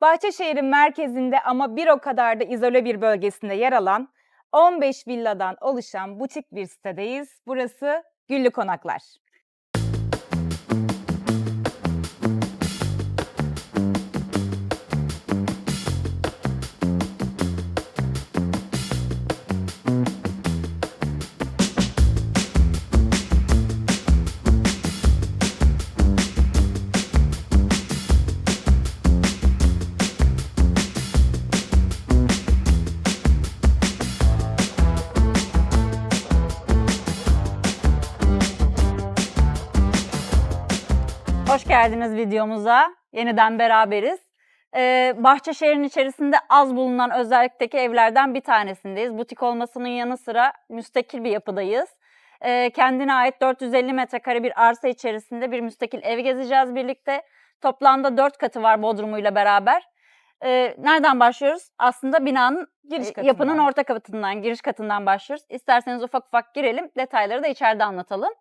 Bahçeşehir'in merkezinde ama bir o kadar da izole bir bölgesinde yer alan 15 villadan oluşan butik bir sitedeyiz. Burası Güllü Konaklar. Hoş geldiniz videomuza. Yeniden beraberiz. Ee, Bahçeşehir'in içerisinde az bulunan özellikteki evlerden bir tanesindeyiz. Butik olmasının yanı sıra müstakil bir yapıdayız. Ee, kendine ait 450 metrekare bir arsa içerisinde bir müstakil ev gezeceğiz birlikte. Toplamda 4 katı var bodrumuyla beraber. Ee, nereden başlıyoruz? Aslında binanın Giriş e, katından. yapının orta katından, giriş katından başlıyoruz. İsterseniz ufak ufak girelim, detayları da içeride anlatalım.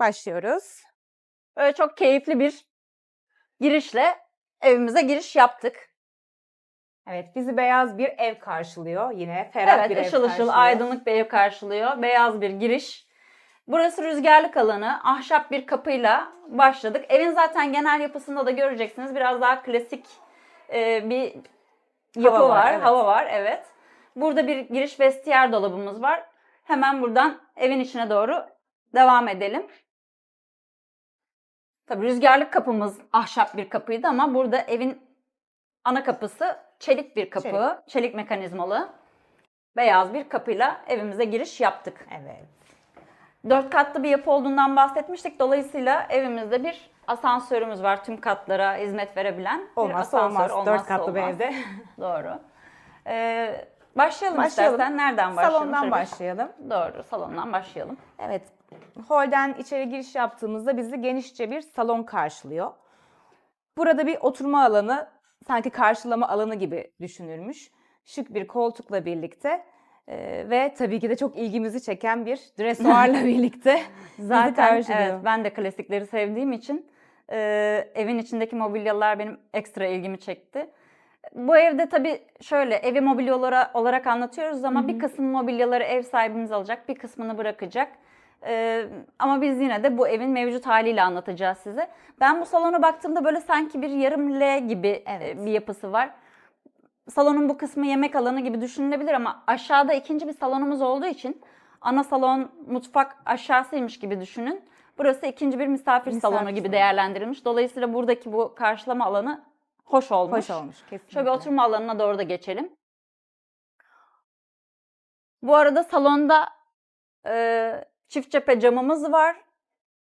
Başlıyoruz. Böyle çok keyifli bir girişle evimize giriş yaptık. Evet, bizi beyaz bir ev karşılıyor. Yine ferah evet, bir ev ışıl ışıl karşılıyor. aydınlık bir ev karşılıyor. Beyaz bir giriş. Burası rüzgarlık alanı. Ahşap bir kapıyla başladık. Evin zaten genel yapısında da göreceksiniz. Biraz daha klasik e, bir yapı Hava var, var, evet. hava var. Evet. Burada bir giriş vestiyer dolabımız var. Hemen buradan evin içine doğru devam edelim. Tabii rüzgarlık kapımız ahşap bir kapıydı ama burada evin ana kapısı çelik bir kapı, çelik, mekanizmalı. Beyaz bir kapıyla evimize giriş yaptık. Evet. Dört katlı bir yapı olduğundan bahsetmiştik. Dolayısıyla evimizde bir asansörümüz var. Tüm katlara hizmet verebilen bir Olmazsa asansör. olmaz. Dört katlı bir olmaz. evde. Doğru. Ee, başlayalım, Başlayalım. istersen. Nereden başlayalım? Salondan Şöyle bir- başlayalım. Doğru, salondan başlayalım. Evet. Holden içeri giriş yaptığımızda bizi genişçe bir salon karşılıyor. Burada bir oturma alanı, sanki karşılama alanı gibi düşünülmüş. Şık bir koltukla birlikte e, ve tabii ki de çok ilgimizi çeken bir dresuarla birlikte Zaten karşılıyor. evet, ben de klasikleri sevdiğim için e, evin içindeki mobilyalar benim ekstra ilgimi çekti. Bu evde tabii şöyle evi mobilyalara olarak anlatıyoruz ama bir kısım mobilyaları ev sahibimiz alacak, bir kısmını bırakacak. E, ama biz yine de bu evin mevcut haliyle anlatacağız size. Ben bu salona baktığımda böyle sanki bir yarım L gibi e, Evet. bir yapısı var. Salonun bu kısmı yemek alanı gibi düşünülebilir ama aşağıda ikinci bir salonumuz olduğu için ana salon, mutfak aşağısıymış gibi düşünün. Burası ikinci bir misafir, Misafir salonu gibi salonu. değerlendirilmiş. Dolayısıyla buradaki bu karşılama alanı hoş olmuş. Hoş olmuş kesinlikle. Şöyle oturma alanına doğru da geçelim. Bu arada salonda e, çift cephe camımız var.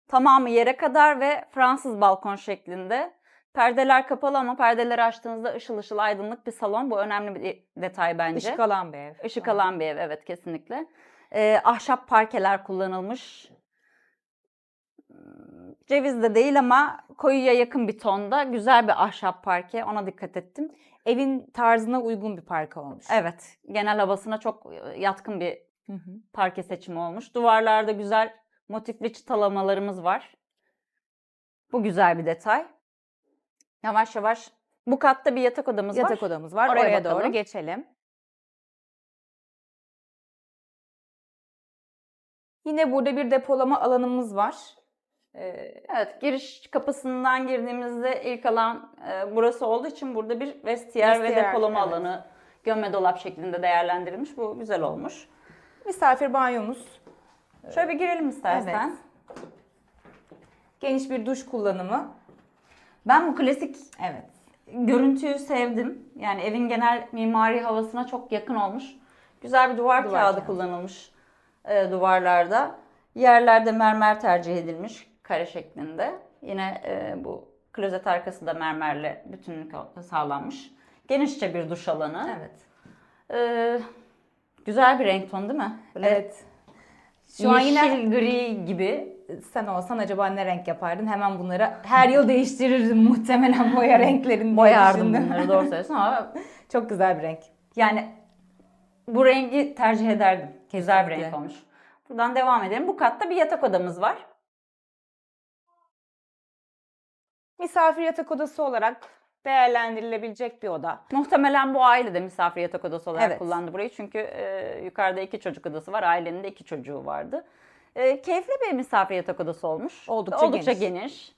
Tamamı yere kadar ve Fransız balkon şeklinde. Perdeler kapalı ama perdeleri açtığınızda ışıl ışıl aydınlık bir salon. Bu önemli bir detay bence. Işık alan bir ev. Işık alan bir ev evet kesinlikle. Ee, ahşap parkeler kullanılmış. Hmm, Ceviz de değil ama koyuya yakın bir tonda güzel bir ahşap parke ona dikkat ettim. Evin tarzına uygun bir parka olmuş. Evet genel havasına çok yatkın bir Hı hı. parke seçimi olmuş. Duvarlarda güzel motifli çıtalamalarımız var. Bu güzel bir detay. Yavaş yavaş bu katta bir yatak odamız var. Yatak odamız var. Oraya Oraya, bakalım. doğru geçelim. Yine burada bir depolama alanımız var. Ee, Evet, giriş kapısından girdiğimizde ilk alan e, burası olduğu için burada bir vestiyer, ve Vestiyer, depolama evet. alanı gömme dolap şeklinde değerlendirilmiş. Bu güzel olmuş. Misafir banyomuz. Şöyle bir girelim istersen. Geniş bir duş kullanımı. Ben bu klasik Evet. görüntüyü sevdim. Yani evin genel mimari havasına çok yakın olmuş. Güzel bir duvar, Duvar kağıdı kağıdı. kullanılmış e, duvarlarda. Yerlerde mermer tercih edilmiş kare şeklinde. Yine e, bu klozet arkası da mermerle bütünlük sağlanmış. Genişçe bir duş alanı. Evet. Ee, güzel bir renk tonu değil mi? Böyle Evet. Şu an yeşil yine gri gibi. sen olsan acaba ne renk yapardın? Hemen bunları her yıl değiştirirdim muhtemelen boya renklerini Boyardım bunları doğru söylüyorsun ama Çok güzel bir renk. yani bu rengi tercih ederdim. Güzel bir renk olmuş. Buradan devam edelim. Bu katta bir yatak odamız var. Misafir yatak odası olarak değerlendirilebilecek bir oda. Muhtemelen bu aile de misafir yatak odası olarak Evet. kullandı burayı. Çünkü e, yukarıda iki çocuk odası var. Ailenin de iki çocuğu vardı. E, keyifli bir misafir yatak odası olmuş. Oldukça Oldukça geniş. geniş.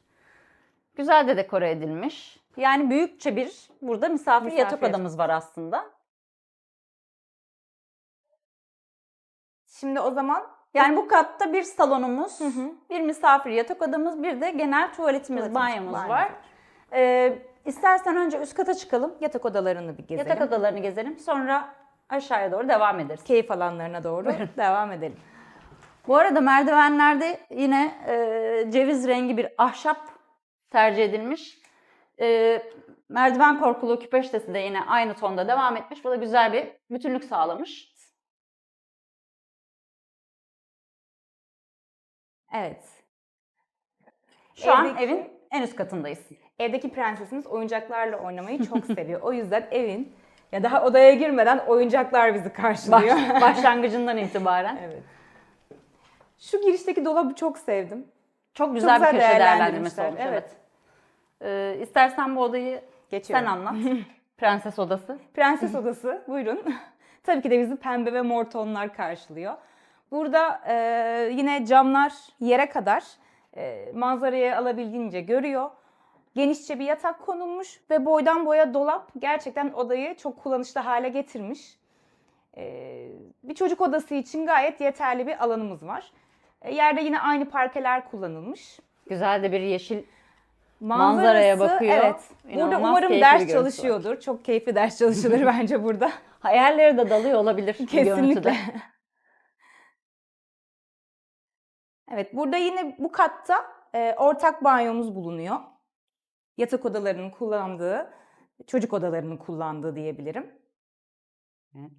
Güzel de dekore edilmiş. Yani büyükçe bir burada misafir, Misafir yatak odamız var aslında. Şimdi o zaman Yani bu katta bir salonumuz, Hı hı. bir misafir yatak odamız, bir de genel tuvaletimiz, Tuvaletimiz, banyomuz banyo var. E, istersen önce üst kata çıkalım. yatak odalarını bir gezelim. Yatak odalarını gezelim. Sonra aşağıya doğru devam ederiz. Keyif alanlarına doğru devam edelim. Bu arada merdivenlerde yine e, ceviz rengi bir ahşap tercih edilmiş. E, merdiven korkulu küpeştesi de yine aynı tonda devam etmiş. Bu da güzel bir bütünlük sağlamış. Evet. Şu an Evdeki- evin en üst katındayız. Evdeki prensesimiz oyuncaklarla oynamayı çok seviyor. O yüzden evin ya daha odaya girmeden oyuncaklar bizi Baş, karşılıyor. başlangıcından itibaren. evet. Şu girişteki dolabı çok sevdim. Çok güzel, güzel bir köşe değerlendirmesi olmuş. Evet. evet. E, istersen bu odayı Geçiyorum. sen anlat. Prenses odası. Prenses odası buyurun. Tabii ki de bizi pembe ve mor tonlar karşılıyor. Burada e, yine camlar yere kadar e, manzarayı alabildiğince görüyor. Genişçe bir yatak konulmuş ve boydan boya dolap gerçekten odayı çok kullanışlı hale getirmiş. E, bir çocuk odası için gayet yeterli bir alanımız var. E, yerde yine aynı parkeler kullanılmış. Güzel de bir yeşil Manzaraya Manzarası, bakıyor. Evet. Burada umarım ders görüntüsü var. çalışıyordur. Çok keyifli ders çalışılır bence burada. hayalleri de dalıyor olabilir Kesinlikle. Evet, burada yine bu katta e, ortak banyomuz bulunuyor. Yatak odalarının kullandığı, çocuk odalarının kullandığı diyebilirim. Evet.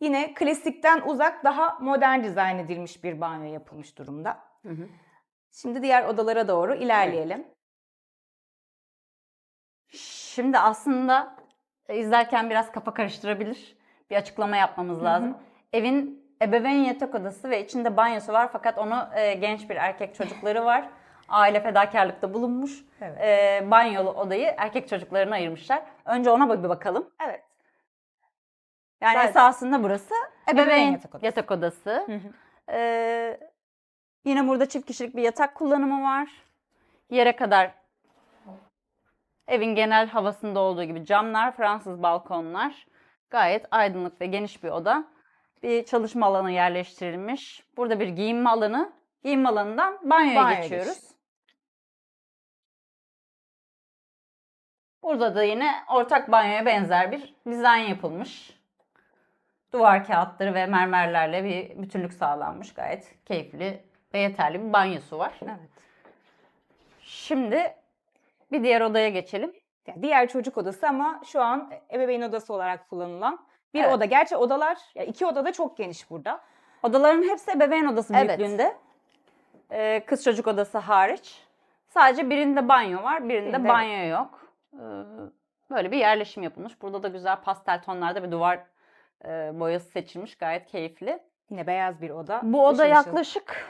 Yine klasikten uzak daha modern dizayn edilmiş bir banyo yapılmış durumda. Hı hı. Şimdi diğer odalara doğru ilerleyelim. Şimdi aslında e, izlerken biraz kafa karıştırabilir. Bir açıklama yapmamız lazım. Evin ebeveyn yatak odası ve içinde banyosu var fakat onu e, genç bir erkek çocukları var. Aile fedakarlıkta bulunmuş. Evet. E, banyolu odayı erkek çocuklarına ayırmışlar. Önce ona bir bakalım. Evet. Yani Zaten- esasında burası ebeveyn, Ebeveyn yatak yatak odası. Hı hı. Ee, yine burada çift kişilik bir yatak kullanımı var. Yere kadar evin genel havasında olduğu gibi camlar, Fransız balkonlar. Gayet aydınlık ve geniş bir oda. Bir çalışma alanı yerleştirilmiş. Burada bir giyinme alanı. Giyinme alanından banyoya Banyoya geçiyoruz. geçiyoruz. Burada da yine ortak banyoya benzer bir dizayn yapılmış. Duvar kağıtları ve mermerlerle bir bütünlük sağlanmış. Gayet keyifli ve yeterli bir banyosu var. Evet. Şimdi bir diğer odaya geçelim. Yani diğer çocuk odası ama şu an ebeveyn odası olarak kullanılan bir Evet. oda. Gerçi odalar, ya iki oda da çok geniş burada. Odaların hepsi ebeveyn odası Evet. büyüklüğünde. Ee, kız çocuk odası hariç. Sadece birinde banyo var, birinde, Birinde banyo yok. Ee, böyle bir yerleşim yapılmış. Burada da güzel pastel tonlarda bir duvar e, boyası seçilmiş. Gayet keyifli. Yine beyaz bir oda. Bu oda Işıl ışıl. yaklaşık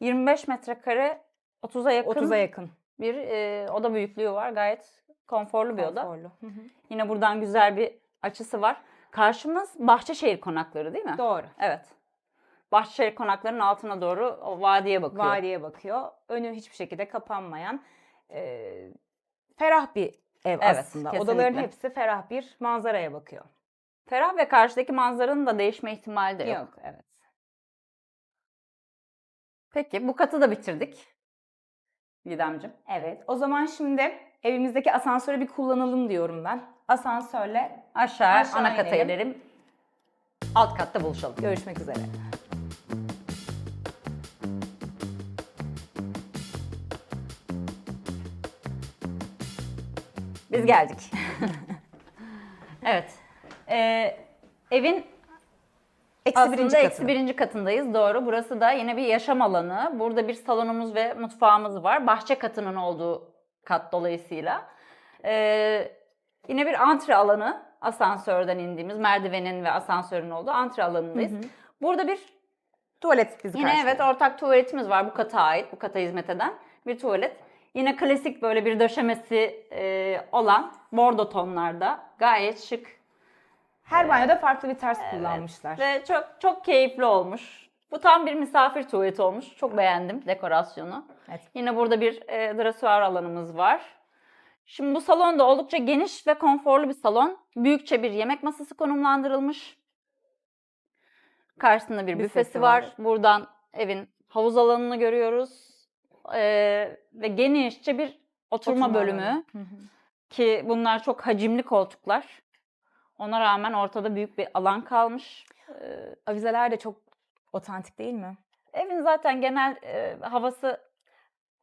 25 metrekare 30'a yakın 30'a yakın. bir e, oda büyüklüğü var. Gayet konforlu bir oda. Konforlu. Hı hı. Yine buradan güzel bir açısı var. Karşımız Bahçeşehir konakları değil mi? Doğru. Evet. Bahçeşehir konaklarının altına doğru o vadiye bakıyor. Vadiye bakıyor. Önü hiçbir şekilde kapanmayan e, ferah bir ev Evet, aslında. kesinlikle. Odaların hepsi ferah bir manzaraya bakıyor. Ferah ve karşıdaki manzaranın da değişme ihtimali de yok. Yok, evet. Peki bu katı da bitirdik. Gidemcim. Evet. O zaman şimdi evimizdeki asansörü bir kullanalım diyorum ben. Asansörle Aşağı, Aşağı ana kata inelim. inelim. Alt katta buluşalım. görüşmek üzere. Biz geldik. evet. Ee, evin Eksi aslında birinci eksi birinci katındayız. Doğru. Burası da yine bir yaşam alanı. Burada bir salonumuz ve mutfağımız var. Bahçe katının olduğu kat dolayısıyla. Ee, yine bir antre alanı. Asansörden indiğimiz merdivenin ve asansörün olduğu antre alanındayız. Hı hı. Burada bir Tuvalet bizi Yine karşılıyor. evet ortak tuvaletimiz var bu kata ait, bu kata hizmet eden bir tuvalet. Yine klasik böyle bir döşemesi e, olan bordo tonlarda gayet şık Her banyoda farklı bir tarz kullanmışlar. ve çok çok keyifli olmuş. Bu tam bir misafir tuvaleti olmuş. Çok beğendim dekorasyonu. Evet. Yine burada bir e, drasuar alanımız var. Şimdi bu salon da oldukça geniş ve konforlu bir salon. Büyükçe bir yemek masası konumlandırılmış. Karşısında bir büfesi, Büfesi var. var. Buradan evin havuz alanını görüyoruz. Ee, ve genişçe bir oturma, Oturma bölümü. alanı. Hı hı. Ki bunlar çok hacimli koltuklar. Ona rağmen ortada büyük bir alan kalmış. Ee, Avizeler de çok otantik değil mi? Evin zaten genel e, havası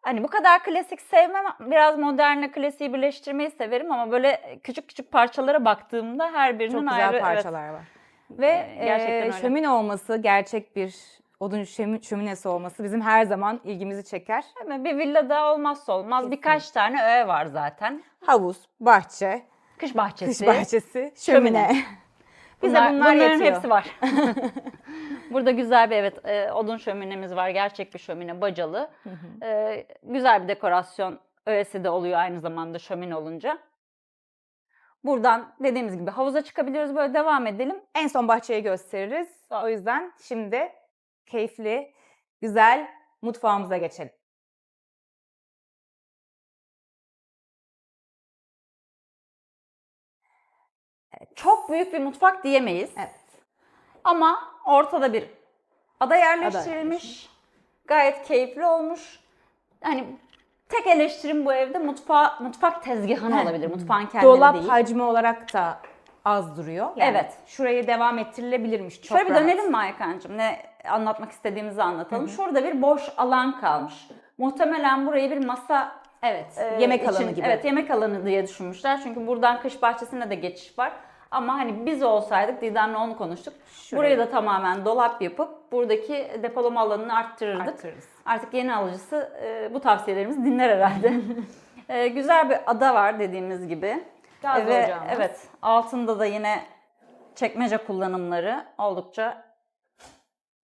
hani bu kadar klasik sevmem. Biraz modernle klasiği birleştirmeyi severim ama böyle küçük küçük parçalara baktığımda her birinin Çok güzel ayrı evet, parçalar var. Ve Ee, gerçekten e, şömine olması, gerçek bir odun şömi- şöminesi olması bizim her zaman ilgimizi çeker. Hemen bir villada olmazsa olmaz. Birkaç tane öğe var zaten. Havuz, bahçe, Kış bahçesi. kış bahçesi, şömine. Bize Bunlar- bunlar bunların yetiyor. hepsi var. Burada güzel bir evet e, odun şöminemiz var. Gerçek bir şömine bacalı. E, güzel bir dekorasyon öğesi de oluyor aynı zamanda şömine olunca. Buradan dediğimiz gibi havuza çıkabiliyoruz. Böyle devam edelim. En son bahçeyi gösteririz. O yüzden şimdi keyifli, güzel mutfağımıza geçelim. Çok büyük bir mutfak diyemeyiz. Evet. Ama ortada bir ada yerleştirilmiş. Gayet keyifli olmuş. Hani tek eleştirim bu evde mutfağı, mutfak tezgahını olabilir. Mutfağın kendini Dolap değil. hacmi olarak da az duruyor. Evet. Şurayı devam ettirilebilirmiş. Çok Şöyle bir rahat. dönelim mi Aykancığım? Ne anlatmak istediğimizi anlatalım. Şurada bir boş alan kalmış. Muhtemelen burayı bir masa Evet. e, yemek için- alanı gibi. Evet yemek alanı diye düşünmüşler. Çünkü buradan kış bahçesine de geçiş var. Ama hani biz olsaydık Didem'le onu konuştuk. Şurayı- Burayı da tamamen dolap yapıp buradaki depolama alanını arttırırdık. Arttırırız. Artık yeni alıcısı e, bu tavsiyelerimizi dinler herhalde. E, güzel bir ada var dediğimiz gibi. Gaz Ve ocağımız. evet altında da yine çekmece kullanımları oldukça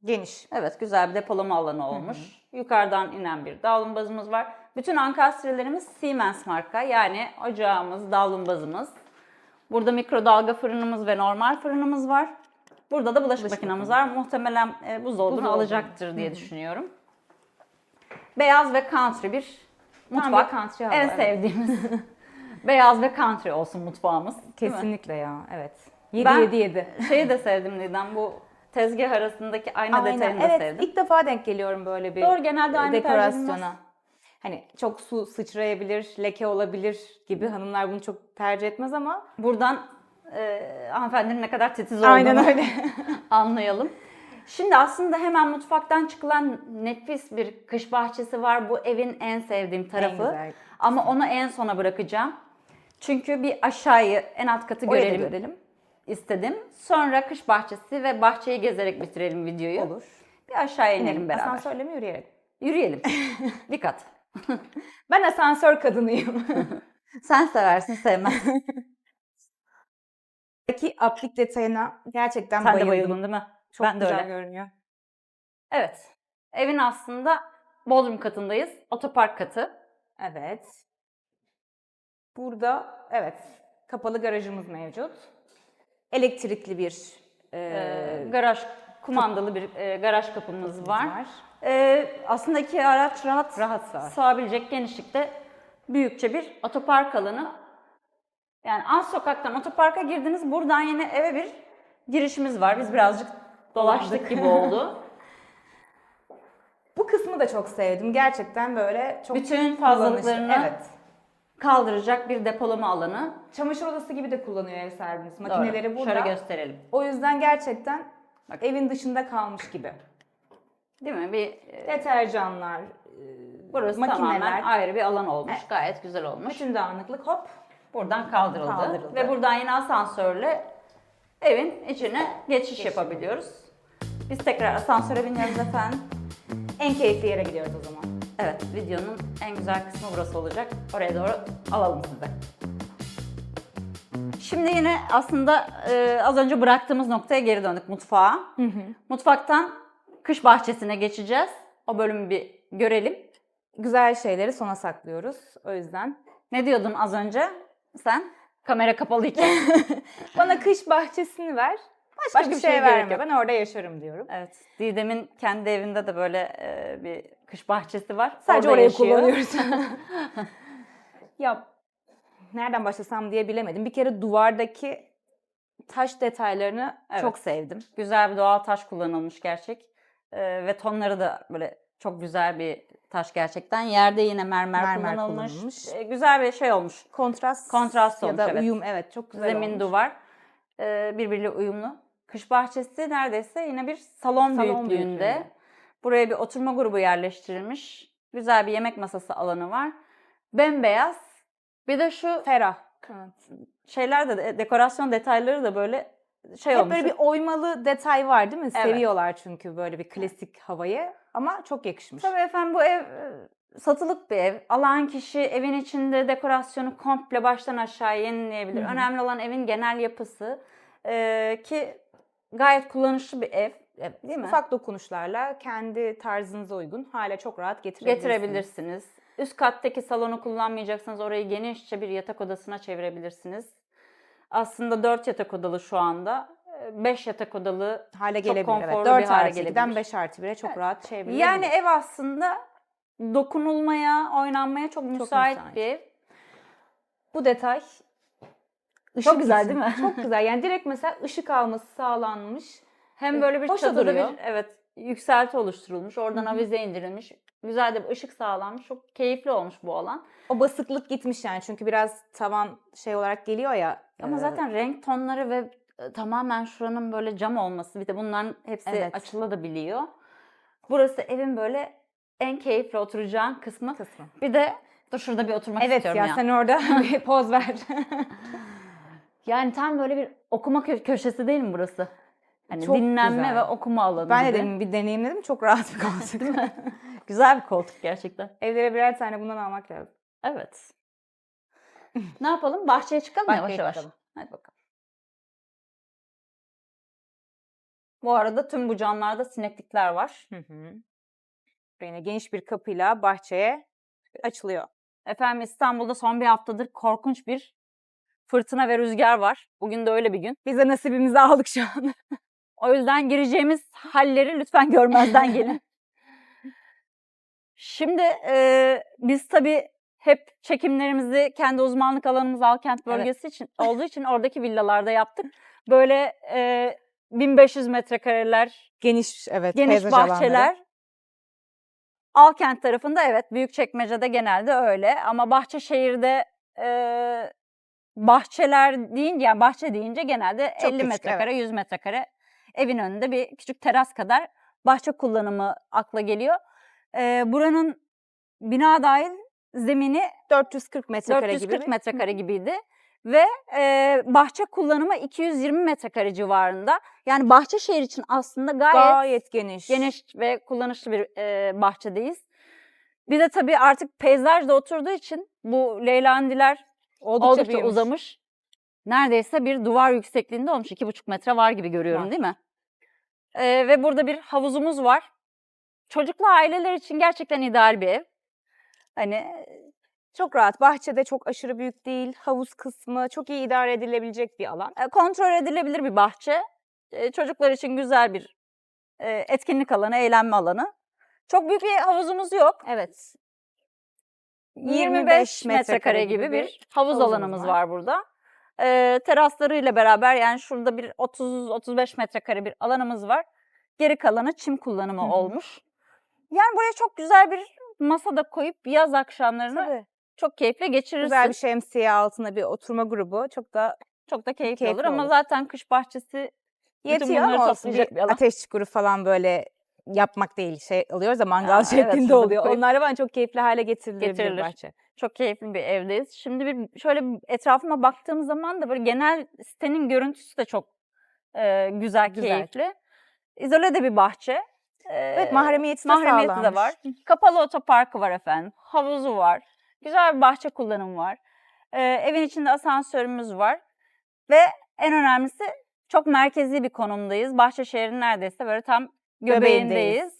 Geniş. Evet güzel bir depolama alanı olmuş. Yukarıdan inen bir davlumbazımız var. Bütün ankastrelerimiz Siemens marka yani ocağımız, davlumbazımız. Burada mikrodalga fırınımız ve normal fırınımız var. Burada da bulaşık, makinamız var. Muhtemelen e, buzdolabını Buzdolabı. alacaktır diye düşünüyorum. Beyaz ve country bir mutfak. bir country hava, en evet. sevdiğimiz. Beyaz ve country olsun mutfağımız. Kesinlikle ya. Evet. 7 Ben- 7 7. Şeyi de sevdim Didem bu tezgah arasındaki ayna detayını da Evet, sevdim. ilk defa denk geliyorum böyle bir Doğru, genelde aynı tercih dekorasyona. edilmez. Hani çok su sıçrayabilir, leke olabilir gibi hanımlar bunu çok tercih etmez ama Buradan e, hanımefendinin ne kadar titiz Aynen olduğunu öyle. anlayalım. Şimdi aslında hemen mutfaktan çıkılan nefis bir kış bahçesi var. Bu evin en sevdiğim tarafı. güzel Ama onu en sona bırakacağım. Çünkü bir aşağıyı, en alt katı görelim, görelim. istedim. Sonra kış bahçesi ve bahçeyi gezerek bitirelim videoyu. Olur. Bir inelim İnelim. beraber. Asansörle mi yürüyerek? Yürüyelim. bir kat. Ben asansör kadınıyım. Sen seversin, sevmezsin. Buradaki aplik detayına gerçekten Sen de bayıldım. bayıldın değil mi? Çok ben de güzel öyle. görünüyor. Evet. Evin aslında Bodrum katındayız. Otopark katı. Evet. Burada evet kapalı garajımız mevcut. Elektrikli bir e, Ee, garaj, kumandalı bir e, garaj kapımız var. var. Ee, aslında iki araç rahat, Rahat sığar. sığabilecek genişlikte büyükçe bir otopark alanı. Yani az sokaktan otoparka girdiniz. Buradan yine eve bir girişimiz var. Biz birazcık dolaştık gibi oldu. Bu kısmı da çok sevdim. Gerçekten böyle çok Bütün kullanışlı. fazlalıklarını Evet. kaldıracak bir depolama alanı. Çamaşır odası gibi de kullanıyor ev sahibimiz. Doğru. Makineleri burada. Şöyle gösterelim. O yüzden gerçekten evin dışında kalmış gibi. Değil mi? Bir e, Deterjanlar, burası makineler. tamamen ayrı bir alan olmuş. Hep güzel olmuş. bütün dağınıklık hop Buradan kaldırıldı. Kaldırıldı. Ve buradan yine asansörle evin içine geçiş yapabiliyoruz. Biz tekrar asansöre biniyoruz efendim. en keyifli yere gidiyoruz o zaman. Evet, videonun en güzel kısmı burası olacak. Oraya doğru alalım sizi. Şimdi yine aslında e, az önce bıraktığımız noktaya geri döndük mutfağa. Mutfaktan kış bahçesine geçeceğiz. O bölümü bir görelim. güzel şeyleri sona saklıyoruz. O yüzden Ne diyordun az önce sen? Kamera kapalı iken. bana kış bahçesini ver. Başka, Başka bir şey gerek verme. Ben orada yaşarım diyorum. evet. Didem'in kendi evinde de böyle e, bir kış bahçesi var. Sadece Orada orayı yaşıyor. kullanıyoruz. ya nereden başlasam diye bilemedim. Bir kere duvardaki taş detaylarını Evet. çok sevdim. Güzel bir doğal taş kullanılmış gerçek. Ee, ve tonları da böyle çok güzel bir taş gerçekten. Yerde yine mermer, Mermer kullanılmış. kullanılmış. Ee, güzel bir şey olmuş. Kontrast, Kontrast ya olmuş, da evet. uyum evet çok güzel Zemin olmuş. duvar e, birbiriyle uyumlu. Kış bahçesi neredeyse yine bir salon, Salon büyüklüğünde. büyüklüğünde. Buraya bir oturma grubu yerleştirilmiş. Güzel bir yemek masası alanı var. Bembeyaz. Bir de şu Ferah. Evet. şeyler de- dekorasyon detayları da böyle şey Hep olmuş. böyle bir oymalı detay var değil mi? Evet. Seviyorlar çünkü böyle bir klasik havayı ama çok yakışmış. Tabii efendim bu ev e, satılık bir ev. Alan kişi evin içinde dekorasyonu komple baştan aşağı yenileyebilir. Hı hı. Önemli olan evin genel yapısı Ee, ki gayet kullanışlı bir ev. Evet, Değil mi? Ufak dokunuşlarla kendi tarzınıza uygun hale çok rahat getirebilirsiniz. Getirebilirsiniz. Üst kattaki salonu kullanmayacaksanız orayı genişçe bir yatak odasına çevirebilirsiniz. Aslında 4 yatak odalı şu anda. 5 yatak odalı Hale Çok gelebilir. Evet. konforlu 4 bir hale artı 2'den gelebilir. 5 artı 1'e çok Evet. rahat çevrilebilir. Yani ev aslında dokunulmaya, oynanmaya çok müsait, müsait. bir ev. bu detay Çok güzel değil mi? Çok güzel. Yani direkt mesela ışık alması sağlanmış. Hem böyle bir Hoş duruyor. bir evet yükselti oluşturulmuş. Oradan Hı hı. avize indirilmiş. Güzel de bir ışık sağlanmış. Çok keyifli olmuş bu alan. O basıklık gitmiş yani çünkü biraz tavan şey olarak geliyor ya. Ama zaten renk tonları ve e, tamamen şuranın böyle cam olması bir de bunların hepsi Evet. açılabiliyor. Burası evin böyle en keyifli oturacağın kısmı. kısmı. Bir de dur şurada bir oturmak Evet istiyorum ya, ya. sen orada bir poz ver. Yani tam böyle bir okuma kö- köşesi değil mi burası? Hani Çok dinlenme güzel. ve okuma alanı ben de demin bir deneyimledim. Çok rahat bir koltuk. Değil mi? Güzel bir koltuk gerçekten. Evlere birer tane bundan almak lazım. Evet. Ne yapalım? Bahçeye çıkalım mı yavaş Bahçeye yavaş. çıkalım. Hadi bakalım. Bu arada tüm bu camlarda sineklikler var. Hı hı. Yine geniş bir kapıyla bahçeye açılıyor. Efendim İstanbul'da son bir haftadır korkunç bir fırtına ve rüzgar var. Bugün de öyle bir gün. Biz de nasibimizi aldık şu an. O yüzden gireceğimiz halleri lütfen görmezden gelin. Şimdi e, biz tabii hep çekimlerimizi kendi uzmanlık alanımız Alkent Evet. bölgesi için olduğu için oradaki villalarda yaptık. Böyle e, 1500 metrekareler, Geniş evet geniş peyzaj alanları. bahçeler. Alkent tarafında evet Büyükçekmece'de genelde öyle ama Bahçeşehir'de e, bahçeler deyince yani bahçe deyince genelde Çok 50 küçük, metrekare 100 metrekare evin önünde bir küçük teras kadar bahçe kullanımı akla geliyor. E, buranın bina dahil zemini 440 metrekare 440 gibi. metrekare gibiydi. Ve e, bahçe kullanımı 220 metrekare civarında. Yani Bahçeşehir için aslında gayet, Gayet geniş. geniş ve kullanışlı bir e, bahçedeyiz. Bir de tabii artık peyzaj da oturduğu için bu leylandiler Oldukça, oldukça, büyümüş. uzamış. Neredeyse bir duvar yüksekliğinde olmuş. iki buçuk metre var gibi görüyorum Var. değil mi? E, ve burada bir havuzumuz var. Çocuklu aileler için gerçekten ideal bir ev. Hani Çok rahat. Bahçede çok aşırı büyük değil. Havuz kısmı çok iyi idare edilebilecek bir alan. e, kontrol edilebilir bir bahçe. E, Çocuklar için güzel bir e, etkinlik alanı, eğlenme alanı. Çok büyük bir havuzumuz yok. Evet. 25 metrekare gibi bir havuz alanımız var. var burada. E, teraslarıyla beraber yani şurada bir 30-35 metrekare bir alanımız var. Geri kalanı çim kullanımı Hı hı. olmuş. Yani buraya çok güzel bir masa da koyup yaz akşamlarını Tabii. çok keyifle geçirirsin. Güzel bir şemsiye altına bir oturma grubu. Çok da Çok da keyifli, keyifli olur ama olur. zaten kış bahçesi yetiyor ama olsun. Bir bir alan. ateş çukuru falan böyle yapmak değil. Şey alıyoruz ya mangal Aa, evet, şeklinde bir oluyor. koyup- Onlarla ben çok keyifli hale getirilebilir Getirilir. bahçe. Çok keyifli bir evdeyiz. Şimdi bir şöyle bir etrafıma baktığım zaman da böyle genel sitenin görüntüsü de çok e, güzel, Güzel. keyifli. İzole de bir bahçe. Evet mahremiyeti de mahremiyeti de var. Kapalı otoparkı var efendim. Havuzu var. Güzel bir bahçe kullanımı var. E, evin içinde asansörümüz var. Ve en önemlisi çok merkezi bir konumdayız. Bahçeşehir'in neredeyse böyle tam göbeğindeyiz. Göbeğindeyiz.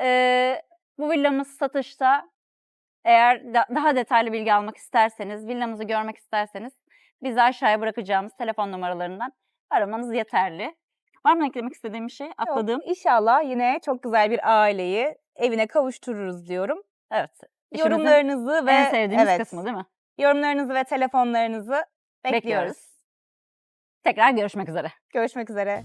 E, bu villamız satışta Eğer da- daha detaylı bilgi almak isterseniz, villamızı görmek isterseniz bizi aşağıya bırakacağımız telefon numaralarından aramanız yeterli. Var mı eklemek istediğim bir şey? Atladığım. Yok, İnşallah yine çok güzel bir aileyi evine kavuştururuz diyorum. Evet. Yorumlarınızı ve en sevdiğimiz evet, kısmı değil mi? Yorumlarınızı ve telefonlarınızı bekliyoruz. Bekliyoruz. Tekrar görüşmek üzere. Görüşmek üzere.